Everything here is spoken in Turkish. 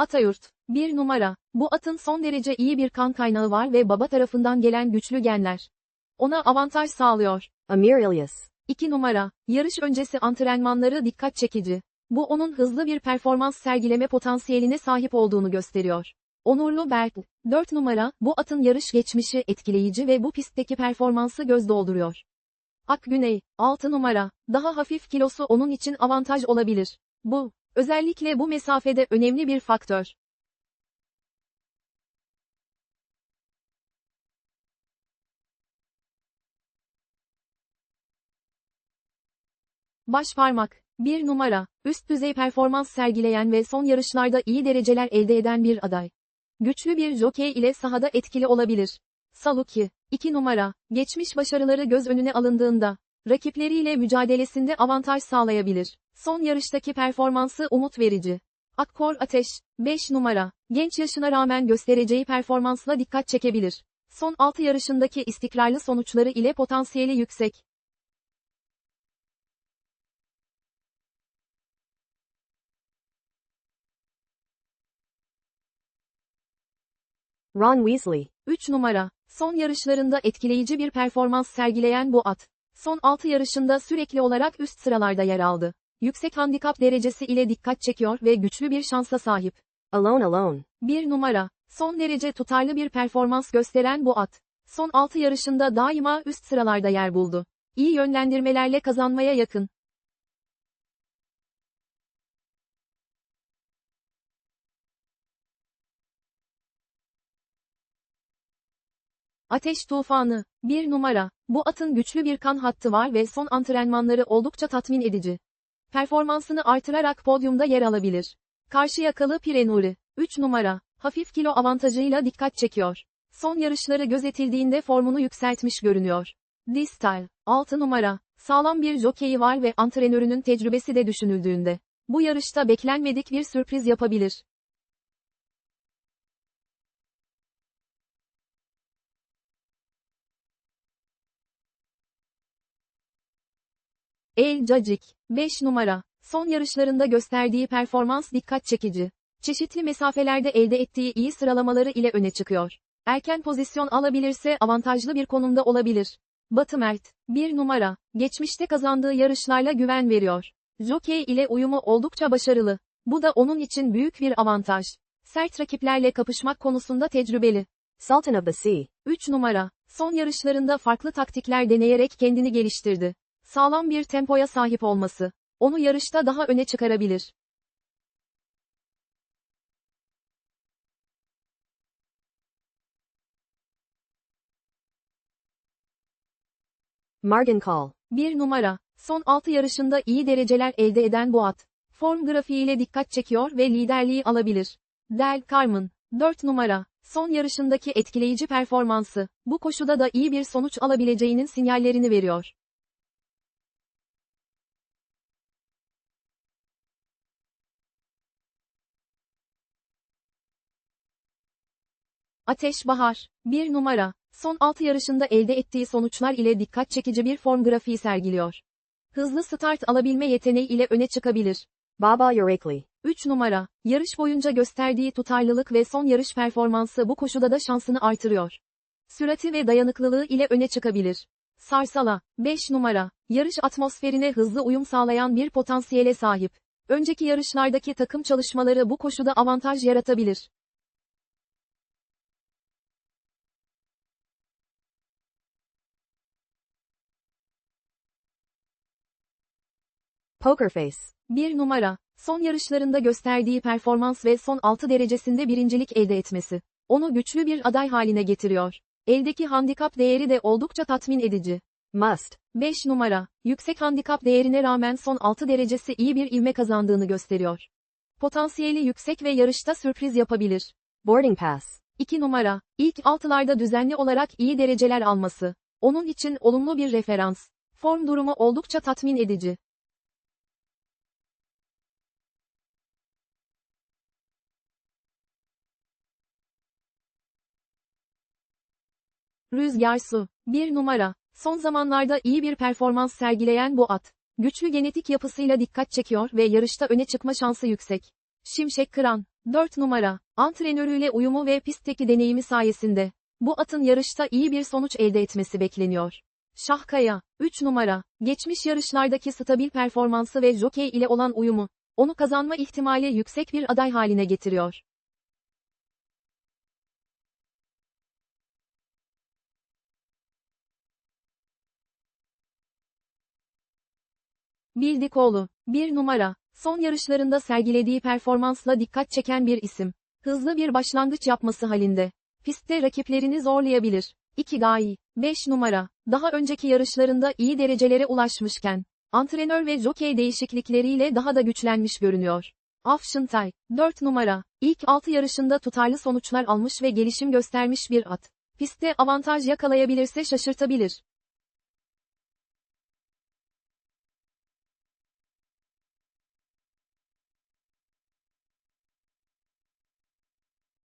Atayurt. 1 numara. Bu atın son derece iyi bir kan kaynağı var ve baba tarafından gelen güçlü genler. Ona avantaj sağlıyor. Amirilius. 2 numara. Yarış öncesi antrenmanları dikkat çekici. Bu onun hızlı bir performans sergileme potansiyeline sahip olduğunu gösteriyor. Onurlu Berk. 4 numara. Bu atın yarış geçmişi etkileyici ve bu pistteki performansı göz dolduruyor. Ak Güney. 6 numara. Daha hafif kilosu onun için avantaj olabilir. Bu, özellikle bu mesafede önemli bir faktör. Baş parmak. 1 numara. Üst düzey performans sergileyen ve son yarışlarda iyi dereceler elde eden bir aday. Güçlü bir jokey ile sahada etkili olabilir. Saluki. 2 numara. Geçmiş başarıları göz önüne alındığında, rakipleriyle mücadelesinde avantaj sağlayabilir. Son yarıştaki performansı umut verici. Akkor Ateş, 5 numara, genç yaşına rağmen göstereceği performansla dikkat çekebilir. Son 6 yarışındaki istikrarlı sonuçları ile potansiyeli yüksek. Ron Weasley. 3 numara, son yarışlarında etkileyici bir performans sergileyen bu at. Son 6 yarışında sürekli olarak üst sıralarda yer aldı. Yüksek handikap derecesi ile dikkat çekiyor ve güçlü bir şansa sahip. Alone Alone. 1 numara, son derece tutarlı bir performans gösteren bu at. Son 6 yarışında daima üst sıralarda yer buldu. İyi yönlendirmelerle kazanmaya yakın. Ateş Tufanı, 1 numara, bu atın güçlü bir kan hattı var ve son antrenmanları oldukça tatmin edici. Performansını artırarak podyumda yer alabilir. Karşıyakalı Pirenuri, 3 numara, hafif kilo avantajıyla dikkat çekiyor. Son yarışları gözetildiğinde formunu yükseltmiş görünüyor. Distal, 6 numara, sağlam bir jokeyi var ve antrenörünün tecrübesi de düşünüldüğünde. Bu yarışta beklenmedik bir sürpriz yapabilir. El Cacik, 5 numara, son yarışlarında gösterdiği performans dikkat çekici. Çeşitli mesafelerde elde ettiği iyi sıralamaları ile öne çıkıyor. Erken pozisyon alabilirse avantajlı bir konumda olabilir. Batı Mert, 1 numara, geçmişte kazandığı yarışlarla güven veriyor. Jockey ile uyumu oldukça başarılı. Bu da onun için büyük bir avantaj. Sert rakiplerle kapışmak konusunda tecrübeli. Sultan of the Sea. 3 numara, son yarışlarında farklı taktikler deneyerek kendini geliştirdi. Sağlam bir tempoya sahip olması, onu yarışta daha öne çıkarabilir. Margin Call. 1 numara, son 6 yarışında iyi dereceler elde eden bu at. Form grafiğiyle dikkat çekiyor ve liderliği alabilir. Del Carmen, 4 numara, son yarışındaki etkileyici performansı, bu koşuda da iyi bir sonuç alabileceğinin sinyallerini veriyor. Ateş Bahar, 1 numara, son 6 yarışında elde ettiği sonuçlar ile dikkat çekici bir form grafiği sergiliyor. Hızlı start alabilme yeteneği ile öne çıkabilir. Baba Urakli. 3 numara, yarış boyunca gösterdiği tutarlılık ve son yarış performansı bu koşuda da şansını artırıyor. Sürati ve dayanıklılığı ile öne çıkabilir. Sarsala, 5 numara, yarış atmosferine hızlı uyum sağlayan bir potansiyele sahip. Önceki yarışlardaki takım çalışmaları bu koşuda avantaj yaratabilir. Poker Face. 1 numara, son yarışlarında gösterdiği performans ve son 6 derecesinde birincilik elde etmesi, onu güçlü bir aday haline getiriyor. Eldeki handikap değeri de oldukça tatmin edici. Must. 5 numara, yüksek handikap değerine rağmen son 6 derecesi iyi bir ivme kazandığını gösteriyor. Potansiyeli yüksek ve yarışta sürpriz yapabilir. Boarding Pass. 2 numara, ilk altılarda düzenli olarak iyi dereceler alması, onun için olumlu bir referans. Form durumu oldukça tatmin edici. Rüzgar Su, 1 numara, son zamanlarda iyi bir performans sergileyen bu at, güçlü genetik yapısıyla dikkat çekiyor ve yarışta öne çıkma şansı yüksek. Şimşek Kıran, 4 numara, antrenörüyle uyumu ve pistteki deneyimi sayesinde, bu atın yarışta iyi bir sonuç elde etmesi bekleniyor. Şahkaya, 3 numara, geçmiş yarışlardaki stabil performansı ve jokey ile olan uyumu, onu kazanma ihtimali yüksek bir aday haline getiriyor. Bildikoğlu, 1 numara, son yarışlarında sergilediği performansla dikkat çeken bir isim. Hızlı bir başlangıç yapması halinde. Pistte rakiplerini zorlayabilir. 2 Gayi, 5 numara, daha önceki yarışlarında iyi derecelere ulaşmışken, antrenör ve jokey değişiklikleriyle daha da güçlenmiş görünüyor. Afşıntay, 4 numara, ilk 6 yarışında tutarlı sonuçlar almış ve gelişim göstermiş bir at. Pistte avantaj yakalayabilirse şaşırtabilir.